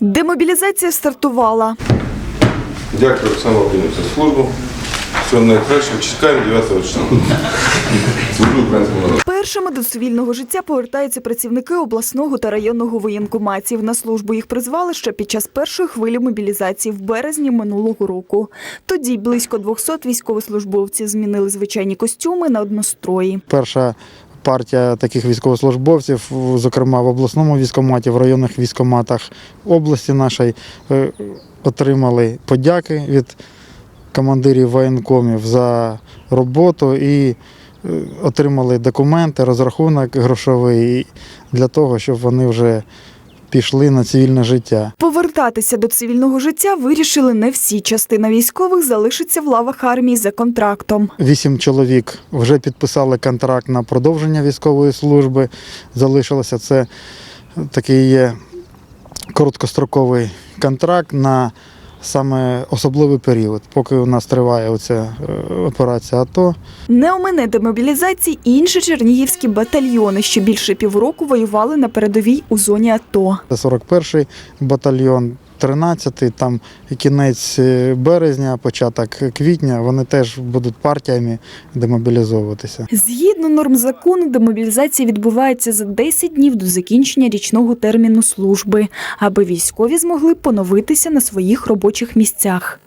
Демобілізація стартувала. Дякую, Оксана Володимирівна, за службу. Всього найкращого. Чекаємо 9 числа. Служу українському народу. Першими до цивільного життя повертаються працівники обласного та районного воєнкоматів. На службу їх призвали ще під час першої хвилі мобілізації в березні минулого року. Тоді близько 200 військовослужбовців змінили звичайні костюми на однострої. Перша партія таких військовослужбовців, зокрема в обласному військкоматі, в районних військоматах області нашої, е, отримали подяки від командирів воєнкомів за роботу і е, отримали документи, розрахунок грошовий для того, щоб вони вже пішли на цивільне життя. Повертатися до цивільного життя вирішили не всі. Частина військових залишиться в лавах армії за контрактом. Вісім чоловік вже підписали контракт на продовження військової служби. Залишилося це такий є короткостроковий контракт на саме особливий період, поки у нас триває оця е, операція АТО. Не омине демобілізації інші чернігівські батальйони, що більше півроку воювали на передовій у зоні АТО. Це 41-й батальйон, 13-й, там кінець е, березня, початок квітня, вони теж будуть партіями демобілізовуватися. Згідно норм закону, демобілізація відбувається за 10 днів до закінчення річного терміну служби, аби військові змогли поновитися на своїх робочих місцях.